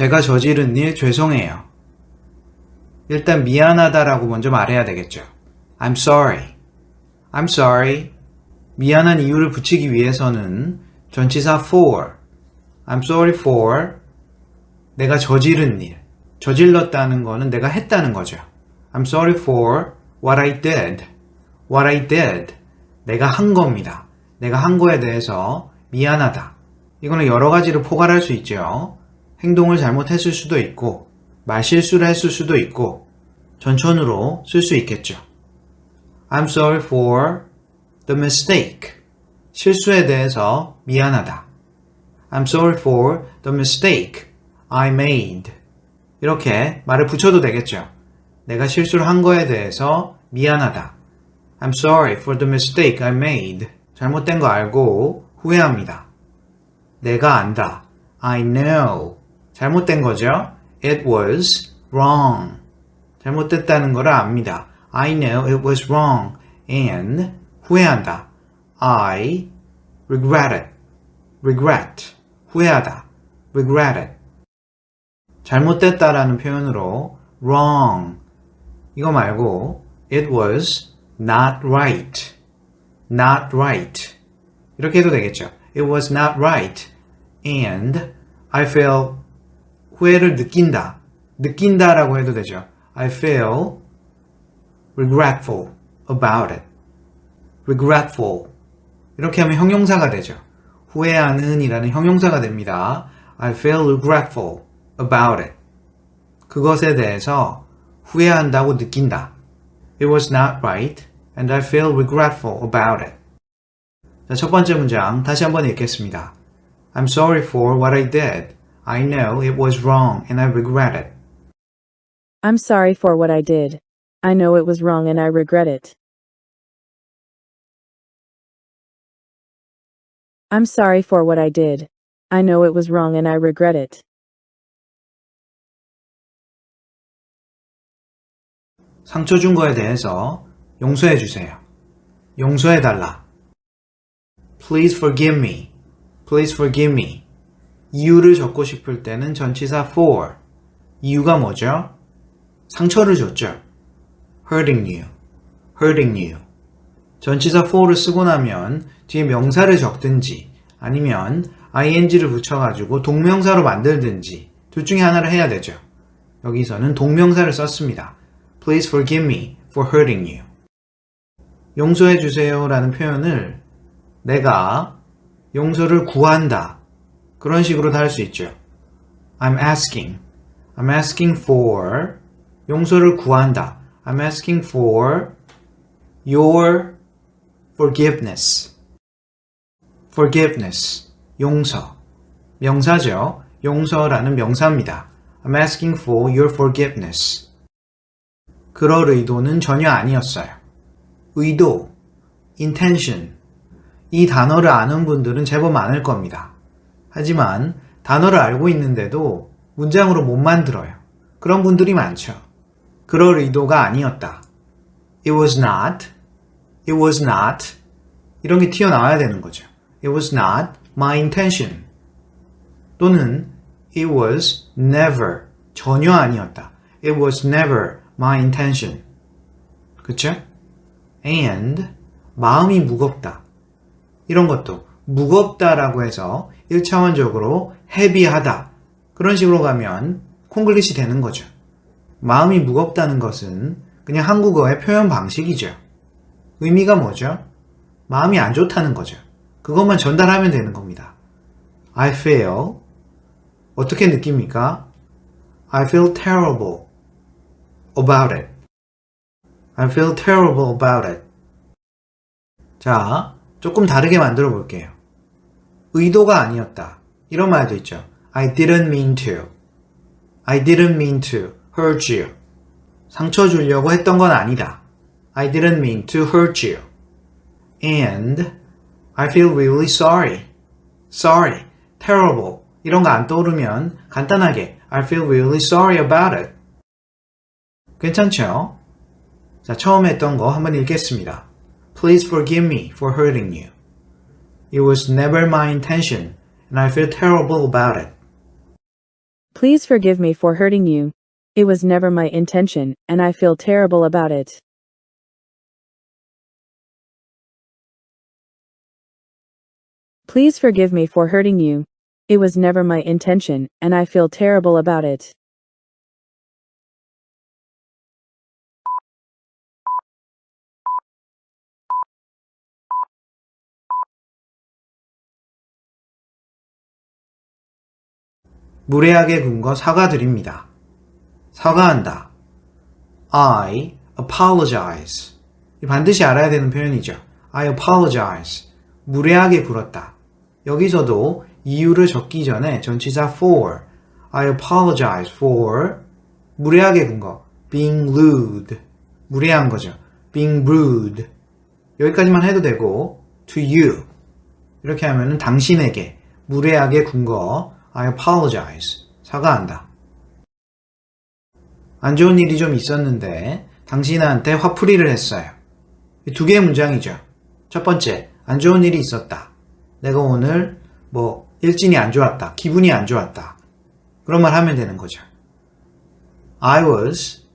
제가 저지른 일 죄송해요. 일단 미안하다라고 먼저 말해야 되겠죠. I'm sorry. I'm sorry. 미안한 이유를 붙이기 위해서는 전치사 for. I'm sorry for. 내가 저지른 일. 저질렀다는 거는 내가 했다는 거죠. I'm sorry for what I did. What I did. 내가 한 겁니다. 내가 한 거에 대해서 미안하다. 이거는 여러 가지로 포괄할 수 있죠. 행동을 잘못했을 수도 있고, 말실수를 했을 수도 있고, 전천후로 쓸 수 있겠죠. I'm sorry for the mistake. 실수에 대해서 미안하다. I'm sorry for the mistake I made. 이렇게 말을 붙여도 되겠죠. 내가 실수를 한 거에 대해서 미안하다. I'm sorry for the mistake I made. 잘못된 거 알고 후회합니다. 내가 안다. I know. 잘못된 거죠. It was wrong. 잘못됐다는 걸 압니다. I know it was wrong. And 후회한다. I regret it. regret. 후회하다. regret it. 잘못됐다라는 표현으로 wrong. 이거 말고 it was not right. not right. 이렇게 해도 되겠죠. It was not right. And I feel 후회를 느낀다. 느낀다라고 해도 되죠. I feel regretful about it. regretful. 이렇게 하면 형용사가 되죠. 후회하는 이라는 형용사가 됩니다. I feel regretful about it. 그것에 대해서 후회한다고 느낀다. It was not right and I feel regretful about it. 자, 첫 번째 문장 다시 한번 읽겠습니다. I'm sorry for what I did. I know it was wrong and I regret it. I'm sorry for what I did. I know it was wrong and I regret it. I'm sorry for what I did. I know it was wrong and I regret it. 상처 준 거에 대해서 용서해 주세요. 용서해 달라. Please forgive me. Please forgive me. 이유를 적고 싶을 때는 전치사 for. 이유가 뭐죠? 상처를 줬죠. hurting you. hurting you. 전치사 for를 쓰고 나면 뒤에 명사를 적든지 아니면 ing를 붙여가지고 동명사로 만들든지 둘 중에 하나를 해야 되죠. 여기서는 동명사를 썼습니다. Please forgive me for hurting you. 용서해 주세요 라는 표현을 내가 용서를 구한다. 그런 식으로도 할 수 있죠. I'm asking. I'm asking for 용서를 구한다. I'm asking for your forgiveness. forgiveness. 용서. 명사죠. 용서라는 명사입니다. I'm asking for your forgiveness. 그럴 의도는 전혀 아니었어요. 의도, intention. 이 단어를 아는 분들은 제법 많을 겁니다. 하지만 단어를 알고 있는데도 문장으로 못 만들어요. 그런 분들이 많죠. 그럴 의도가 아니었다. It was not. It was not. 이런 게 튀어나와야 되는 거죠. It was not my intention. 또는 It was never. 전혀 아니었다. It was never my intention. 그쵸? And 마음이 무겁다. 이런 것도 무겁다라고 해서 1차원적으로 헤비하다. 그런 식으로 가면 콩글리시 되는 거죠. 마음이 무겁다는 것은 그냥 한국어의 표현 방식이죠. 의미가 뭐죠? 마음이 안 좋다는 거죠. 그것만 전달하면 되는 겁니다. I feel 어떻게 느낍니까? I feel terrible about it. I feel terrible about it. 자, 조금 다르게 만들어 볼게요. 의도가 아니었다. 이런 말도 있죠. I didn't mean to. I didn't mean to hurt you. 상처 주려고 했던 건 아니다. I didn't mean to hurt you. And I feel really sorry. Sorry. Terrible. 이런 거 안 떠오르면 간단하게 I feel really sorry about it. 괜찮죠? 자, 처음에 했던 거 한번 읽겠습니다. Please forgive me for hurting you. It was never my intention, and I feel terrible about it. Please forgive me for hurting you. It was never my intention, and I feel terrible about it. Please forgive me for hurting you. It was never my intention, and I feel terrible about it. 무례하게 군 거 사과드립니다. 사과한다. I apologize. 이 반드시 알아야 되는 표현이죠. I apologize. 무례하게 굴었다. 여기서도 이유를 적기 전에 전치사 for. I apologize for 무례하게 군 거. being rude. 무례한 거죠. being rude. 여기까지만 해도 되고 to you. 이렇게 하면은 당신에게 무례하게 군 거 I apologize. 사과한다. 안 좋은 일이 좀 있었는데 당신한테 화풀이를 했어요. 이두 개의 문장이죠. 첫 번째, 안 좋은 일이 있었다. 내가 오늘 뭐 일진이 안 좋았다. 기분이 안 좋았다. 그런 말 하면 되는 거죠. I was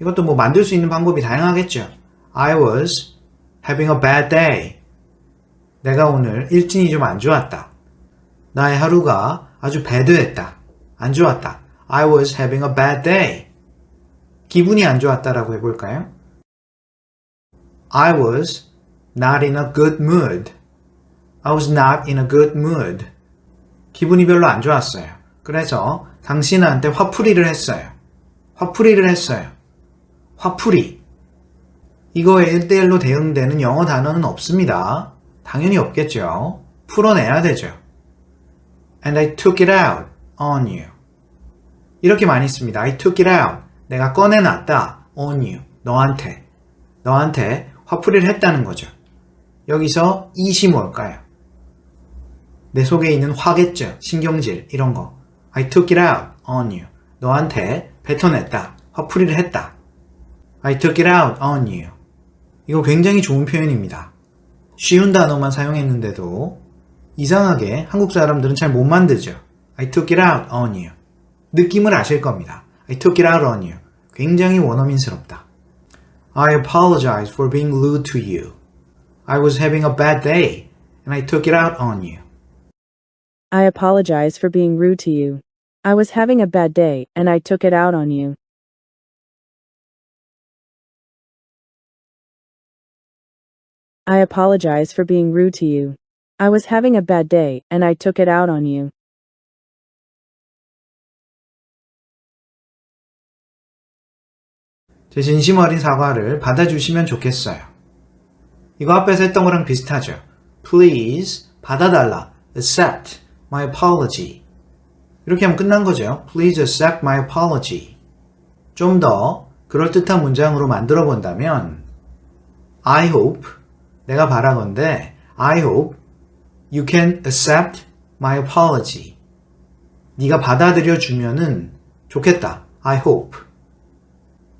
이것도 뭐 만들 수 있는 방법이 다양하겠죠. I was having a bad day. 내가 오늘 일진이 좀 안 좋았다. 나의 하루가 아주 배드했다. 안 좋았다. I was having a bad day. 기분이 안 좋았다라고 해볼까요? I was not in a good mood. I was not in a good mood. 기분이 별로 안 좋았어요. 그래서 당신한테 화풀이를 했어요. 화풀이를 했어요. 화풀이. 이거에 1대1로 대응되는 영어 단어는 없습니다. 당연히 없겠죠. 풀어내야 되죠. And I took it out on you. 이렇게 많이 씁니다. I took it out. 내가 꺼내놨다. on you. 너한테. 너한테 화풀이를 했다는 거죠. 여기서 it이 뭘까요? 내 속에 있는 화겠죠. 신경질, 이런 거. I took it out on you. 너한테 뱉어냈다. 화풀이를 했다. I took it out on you. 이거 굉장히 좋은 표현입니다. 쉬운 단어만 사용했는데도 이상하게 한국 사람들은 잘 못 만들죠. I took it out on you. 느낌을 아실 겁니다. I took it out on you. 굉장히 원어민스럽다. I apologize for being rude to you. I was having a bad day and I took it out on you. I apologize for being rude to you. I was having a bad day, and I took it out on you. I apologize for being rude to you. I was having a bad day, and I took it out on you. 제 진심 어린 사과를 받아주시면 좋겠어요. 이거 앞에서 했던 거랑 비슷하죠. Please 받아달라. Accept my apology. 이렇게 하면 끝난 거죠. Please accept my apology. 좀 더 그럴듯한 문장으로 만들어 본다면 I hope 내가 바라건대 I hope you can accept my apology. 네가 받아들여 주면은 좋겠다. I hope.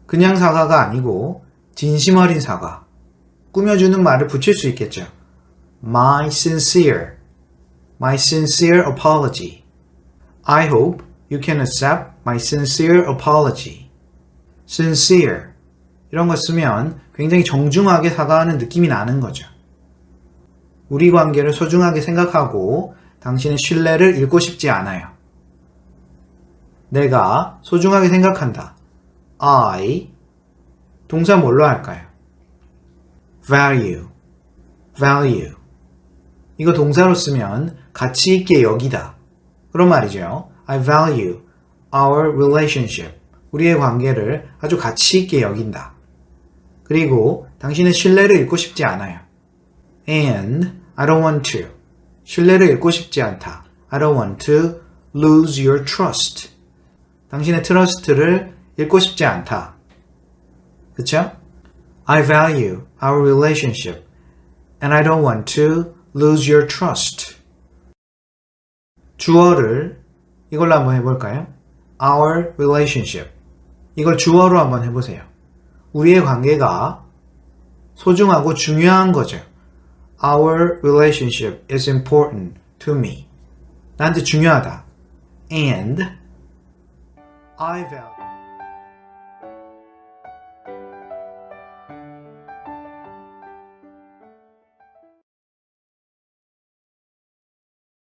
그냥 사과가 아니고 진심 어린 사과. 꾸며주는 말을 붙일 수 있겠죠. My sincere, my sincere apology. I hope you can accept my sincere apology. sincere. 이런 거 쓰면 굉장히 정중하게 사과하는 느낌이 나는 거죠. 우리 관계를 소중하게 생각하고 당신의 신뢰를 잃고 싶지 않아요. 내가 소중하게 생각한다. I 동사 뭘로 할까요? value, value. 이거 동사로 쓰면 가치 있게 여기다. 그런 말이죠. I value our relationship. 우리의 관계를 아주 가치 있게 여긴다. 그리고 당신의 신뢰를 잃고 싶지 않아요. And I don't want to. 신뢰를 잃고 싶지 않다. I don't want to lose your trust. 당신의 트러스트를 잃고 싶지 않다. 그쵸? I value our relationship and I don't want to lose your trust. 주어를 이걸로 한번 해볼까요? Our relationship. 이걸 주어로 한번 해보세요. 우리의 관계가 소중하고 중요한 거죠. Our relationship is important to me. 나한테 중요하다. And I value.